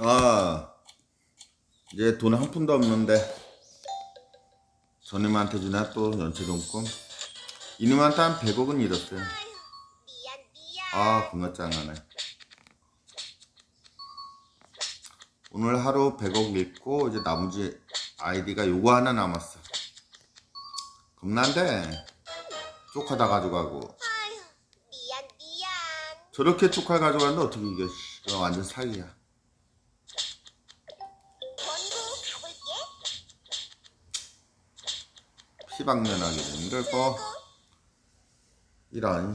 아, 이제 돈 한 푼도 없는데 저님한테 주나 또 연체동금 이놈한테 한 100억은 잃었어요. 아 짱하네. 오늘 하루 100억 잃고 이제 나머지 아이디가 요거 하나 남았어. 겁난데? 쪽하다 가져가고. 저렇게 쪽하 가져가는데 어떻게 이거 완전 사기야 피방면하기도 힘들고 이런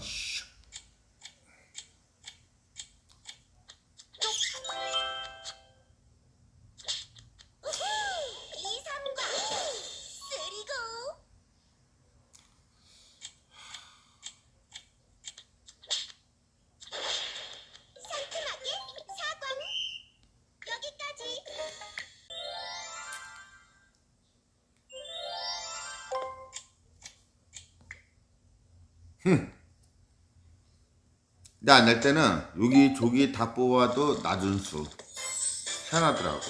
근데 안 낼 때는 여기 저기 다 뽑아도 낮은 수. 희한하더라고.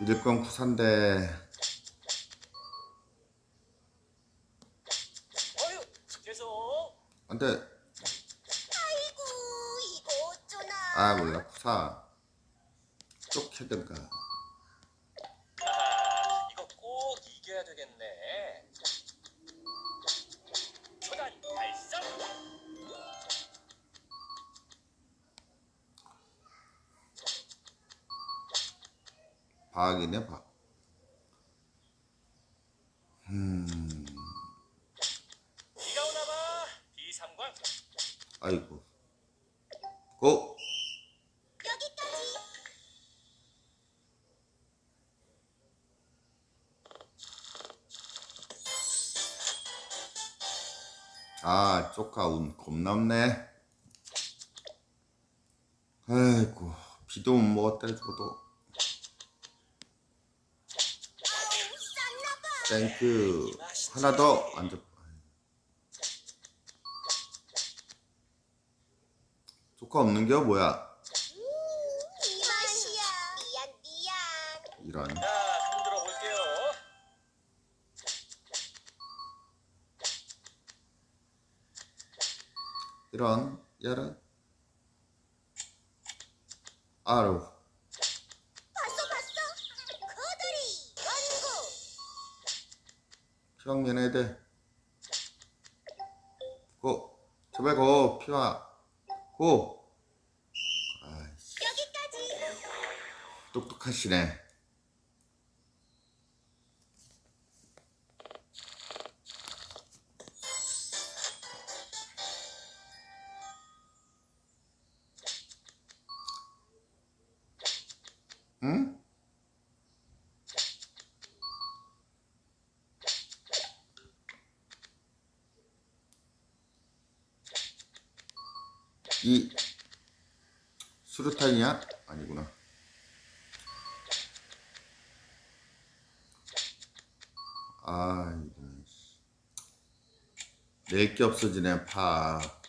믿을 건 구산데. 안돼 아이고 이거 어쩌나. 아 몰라. 구사. 쪽 해든가 박이네 박 비가 오나봐. 비상광. 아이고 고 여기까지. 아, 쪼까 운 겁남네. 아이고, 비도 못 먹었다, 저도. 아우 쌌나봐. 땡큐. 하나 더 앉아. 쪼까 없는 게 뭐야? 이 맛이야. 미안 미안. 이런. 자, 흔들어 볼게요. 이런. 이런. 아루. 돼. 고. 제발 고. 피와. 고. 아이씨. 여기까지. 똑똑하시네. 응? 이 수류탄이야? 아니구나. 아, 이런. 낼게 없어지네, 파.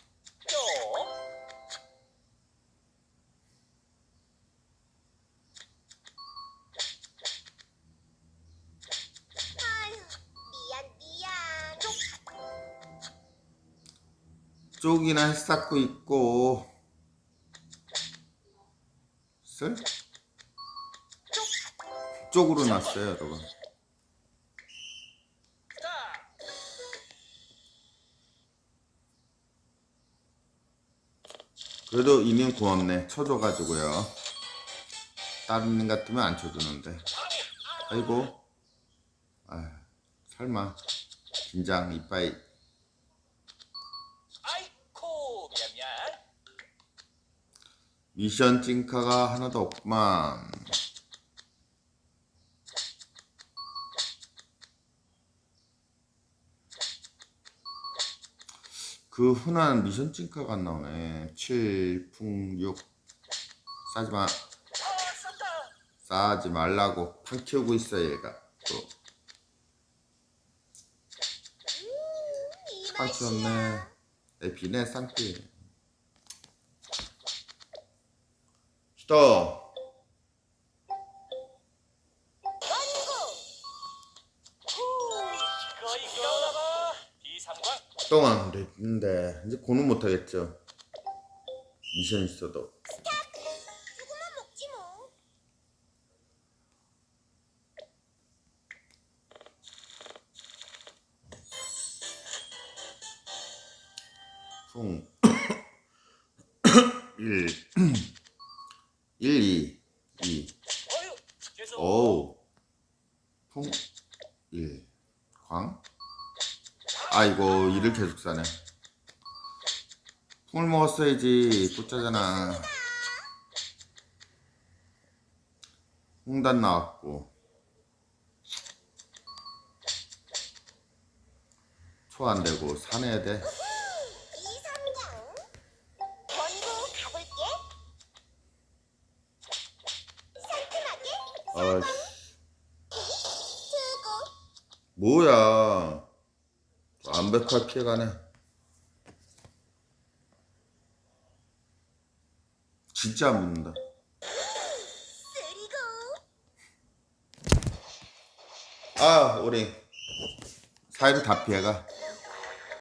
쪽이나 해 쌓고 있고. 쓸? 쪽으로 놨어요, 여러분. 자, 그래도 이님 고맙네. 쳐줘가지고요. 다른 님 같으면 안 쳐주는데. 아이고. 아, 설마. 긴장, 이빠이. 아이코, 미안 미안. 미션 찐카가 하나도 없구만. 그 흔한 미션 찐카가 안 나오네. 7, 풍, 6. 싸지 마. 싸지 말라고. 판 키우고 있어, 얘가. 또. 이 판. 키웠네. 에피네, 쌍피. 스톱. 동안 됐는데 이제 고는 못하겠죠. 미션 있어도. 총 1 광. 아이고, 이를 계속 사네. 풍을 먹었어야지. 꽂자잖아. 홍단 나왔고. 초 안 되고 사내야 돼. 아씨. 뭐야. 완벽하게 피해가네. 진짜 안. 쓰리고 아, 우리 사이를 다 피해가.